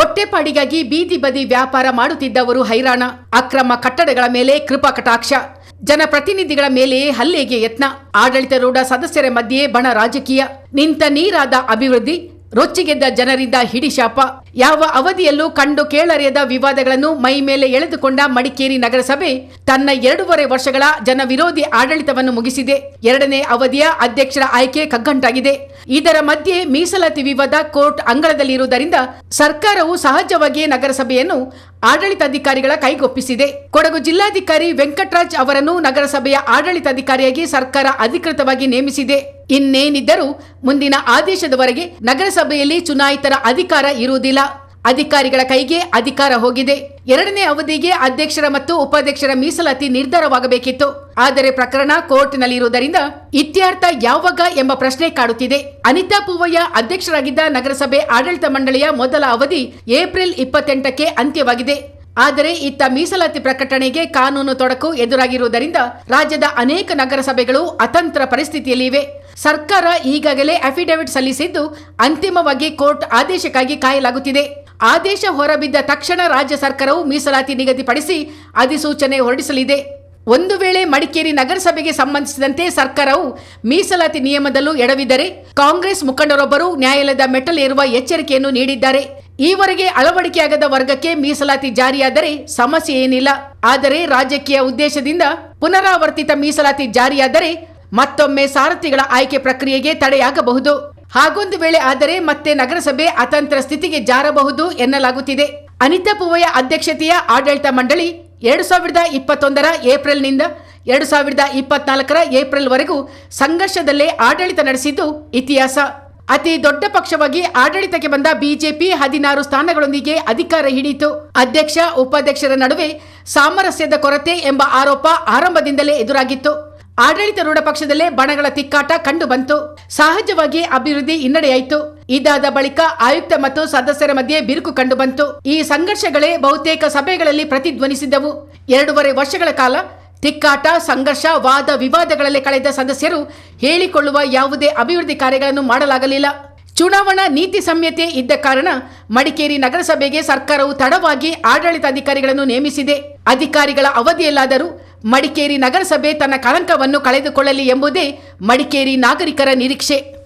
ಹೊಟ್ಟೆಪಾಡಿಗಾಗಿ ಬೀದಿ ಬದಿ ವ್ಯಾಪಾರ ಮಾಡುತ್ತಿದ್ದವರು ಹೈರಾಣ. ಅಕ್ರಮ ಕಟ್ಟಡಗಳ ಮೇಲೆ ಕೃಪಾ ಕಟಾಕ್ಷ. ಜನಪ್ರತಿನಿಧಿಗಳ ಮೇಲೆ ಹಲ್ಲೆಗೆ ಯತ್ನ. ಆಡಳಿತಾರೂಢ ಸದಸ್ಯರ ಮಧ್ಯೆ ಬಣ ರಾಜಕೀಯ. ನಿಂತ ನೀರಾದ ಅಭಿವೃದ್ಧಿ. ರೊಚ್ಚಿಗೆದ್ದ ಜನರಿಂದ ಹಿಡಿಶಾಪ ಯಾವ ಅವಧಿಯಲ್ಲೂ ಕಂಡು ಕೇಳರಿಯದ ವಿವಾದಗಳನ್ನು ಮೈ ಮೇಲೆ ಎಳೆದುಕೊಂಡ ಮಡಿಕೇರಿ ನಗರಸಭೆ ತನ್ನ ಎರಡೂವರೆ ವರ್ಷಗಳ ಜನವಿರೋಧಿ ಆಡಳಿತವನ್ನು ಮುಗಿಸಿದೆ. ಎರಡನೇ ಅವಧಿಯ ಅಧ್ಯಕ್ಷರ ಆಯ್ಕೆ ಕಗ್ಗಂಟಾಗಿದೆ. ಇದರ ಮಧ್ಯೆ ಮೀಸಲಾತಿ ವಿವಾದ ಕೋರ್ಟ್ ಅಂಗಳದಲ್ಲಿರುವುದರಿಂದ ಸರ್ಕಾರವು ಸಹಜವಾಗಿಯೇ ನಗರಸಭೆಯನ್ನು ಆಡಳಿತಾಧಿಕಾರಿಗಳ ಕೈಗೊಪ್ಪಿಸಿದೆ. ಕೊಡಗು ಜಿಲ್ಲಾಧಿಕಾರಿ ವೆಂಕಟರಾಜ್ ಅವರನ್ನು ನಗರಸಭೆಯ ಆಡಳಿತಾಧಿಕಾರಿಯಾಗಿ ಸರ್ಕಾರ ಅಧಿಕೃತವಾಗಿ ನೇಮಿಸಿದೆ. ಇನ್ನೇನಿದ್ದರೂ ಮುಂದಿನ ಆದೇಶದವರೆಗೆ ನಗರಸಭೆಯಲ್ಲಿ ಚುನಾಯಿತರ ಅಧಿಕಾರ ಇರುವುದಿಲ್ಲ. ಅಧಿಕಾರಿಗಳ ಕೈಗೆ ಅಧಿಕಾರ ಹೋಗಿದೆ. ಎರಡನೇ ಅವಧಿಗೆ ಅಧ್ಯಕ್ಷರ ಮತ್ತು ಉಪಾಧ್ಯಕ್ಷರ ಮೀಸಲಾತಿ ನಿರ್ಧಾರವಾಗಬೇಕಿತ್ತು. ಆದರೆ ಪ್ರಕರಣ ಕೋರ್ಟ್ನಲ್ಲಿರುವುದರಿಂದ ಇತ್ಯರ್ಥ ಯಾವಾಗ ಎಂಬ ಪ್ರಶ್ನೆ ಕಾಡುತ್ತಿದೆ. ಅನಿತಾ ಪೂವಯ್ಯ ಅಧ್ಯಕ್ಷರಾಗಿದ್ದ ನಗರಸಭೆ ಆಡಳಿತ ಮಂಡಳಿಯ ಮೊದಲ ಅವಧಿ ಏಪ್ರಿಲ್ ಇಪ್ಪತ್ತೆಂಟಕ್ಕೆ ಅಂತ್ಯವಾಗಿದೆ. ಆದರೆ ಇತ್ತ ಮೀಸಲಾತಿ ಪ್ರಕಟಣೆಗೆ ಕಾನೂನು ತೊಡಕು ಎದುರಾಗಿರುವುದರಿಂದ ರಾಜ್ಯದ ಅನೇಕ ನಗರಸಭೆಗಳು ಅತಂತ್ರ ಪರಿಸ್ಥಿತಿಯಲ್ಲಿವೆ ಸರ್ಕಾರ ಈಗಾಗಲೇ ಅಫಿಡವಿಟ್ ಸಲ್ಲಿಸಿದ್ದು ಅಂತಿಮವಾಗಿ ಕೋರ್ಟ್ ಆದೇಶಕ್ಕಾಗಿ ಕಾಯಲಾಗುತ್ತಿದೆ. ಆದೇಶ ಹೊರಬಿದ್ದ ತಕ್ಷಣ ರಾಜ್ಯ ಸರ್ಕಾರವು ಮೀಸಲಾತಿ ನಿಗದಿಪಡಿಸಿ ಅಧಿಸೂಚನೆ ಹೊರಡಿಸಲಿದೆ. ಒಂದು ವೇಳೆ ಮಡಿಕೇರಿ ನಗರಸಭೆಗೆ ಸಂಬಂಧಿಸಿದಂತೆ ಸರ್ಕಾರವು ಮೀಸಲಾತಿ ನಿಯಮದಲ್ಲೂ ಎಡವಿದ್ದರೆ ಕಾಂಗ್ರೆಸ್ ಮುಖಂಡರೊಬ್ಬರು ನ್ಯಾಯಾಲಯದ ಮೆಟ್ಟಲೇರುವ ಎಚ್ಚರಿಕೆಯನ್ನು ನೀಡಿದ್ದಾರೆ. ಈವರೆಗೆ ಅಳವಡಿಕೆಯಾಗದ ವರ್ಗಕ್ಕೆ ಮೀಸಲಾತಿ ಜಾರಿಯಾದರೆ ಸಮಸ್ಯೆ ಏನಿಲ್ಲ. ಆದರೆ ರಾಜಕೀಯ ಉದ್ದೇಶದಿಂದ ಪುನರಾವರ್ತಿತ ಮೀಸಲಾತಿ ಜಾರಿಯಾದರೆ ಮತ್ತೊಮ್ಮೆ ಸಾರಥಿಗಳ ಆಯ್ಕೆ ಪ್ರಕ್ರಿಯೆಗೆ ತಡೆಯಾಗಬಹುದು. ಹಾಗೊಂದು ವೇಳೆ ಆದರೆ ಮತ್ತೆ ನಗರಸಭೆ ಅತಂತ್ರ ಸ್ಥಿತಿಗೆ ಜಾರಬಹುದು ಎನ್ನಲಾಗುತ್ತಿದೆ. ಅನಿತಾ ಪೂವಯ್ಯ ಅಧ್ಯಕ್ಷತೆಯ ಆಡಳಿತ ಮಂಡಳಿ ಎರಡು ಸಾವಿರದ ಇಪ್ಪತ್ತೊಂದರ ಏಪ್ರಿಲ್ನಿಂದ ಎರಡು ಸಾವಿರದ ಇಪ್ಪತ್ನಾಲ್ಕರ ಏಪ್ರಿಲ್ವರೆಗೂ ಸಂಘರ್ಷದಲ್ಲೇ ಆಡಳಿತ ನಡೆಸಿದ್ದು ಇತಿಹಾಸ. ಅತಿ ದೊಡ್ಡ ಪಕ್ಷವಾಗಿ ಆಡಳಿತಕ್ಕೆ ಬಂದ ಬಿಜೆಪಿ ಹದಿನಾರು ಸ್ಥಾನಗಳೊಂದಿಗೆ ಅಧಿಕಾರ ಹಿಡಿಯಿತು. ಅಧ್ಯಕ್ಷ, ಉಪಾಧ್ಯಕ್ಷರ ನಡುವೆ ಸಾಮರಸ್ಯದ ಕೊರತೆ ಎಂಬ ಆರೋಪ ಆರಂಭದಿಂದಲೇ ಎದುರಾಗಿತ್ತು. ಆಡಳಿತಾರೂಢ ಪಕ್ಷದಲ್ಲೇ ಬಣಗಳ ತಿಕ್ಕಾಟ ಕಂಡು ಬಂತು ಸಹಜವಾಗಿ ಅಭಿವೃದ್ಧಿ ಹಿನ್ನಡೆಯಾಯಿತು. ಇದಾದ ಬಳಿಕ ಆಯುಕ್ತ ಮತ್ತು ಸದಸ್ಯರ ಮಧ್ಯೆ ಬಿರುಕು ಕಂಡು ಬಂತು ಈ ಸಂಘರ್ಷಗಳೇ ಬಹುತೇಕ ಸಭೆಗಳಲ್ಲಿ ಪ್ರತಿಧ್ವನಿಸಿದ್ದವು. ಎರಡೂವರೆ ವರ್ಷಗಳ ಕಾಲ ತಿಕ್ಕಾಟ, ಸಂಘರ್ಷ, ವಾದ ವಿವಾದಗಳಲ್ಲಿ ಕಳೆದ ಸದಸ್ಯರು ಹೇಳಿಕೊಳ್ಳುವ ಯಾವುದೇ ಅಭಿವೃದ್ಧಿ ಕಾರ್ಯಗಳನ್ನು ಮಾಡಲಾಗಲಿಲ್ಲ. ಚುನಾವಣಾ ನೀತಿ ಸಂಹಿತೆ ಇದ್ದ ಕಾರಣ ಮಡಿಕೇರಿ ನಗರಸಭೆಗೆ ಸರ್ಕಾರವು ತಡವಾಗಿ ಆಡಳಿತಾಧಿಕಾರಿಗಳನ್ನು ನೇಮಿಸಿದೆ. ಅಧಿಕಾರಿಗಳ ಅವಧಿಯಲ್ಲಾದರೂ ಮಡಿಕೇರಿ ನಗರಸಭೆ ತನ್ನ ಕಳಂಕವನ್ನು ಕಳೆದುಕೊಳ್ಳಲಿ ಎಂಬುದೇ ಮಡಿಕೇರಿ ನಾಗರಿಕರ ನಿರೀಕ್ಷೆ.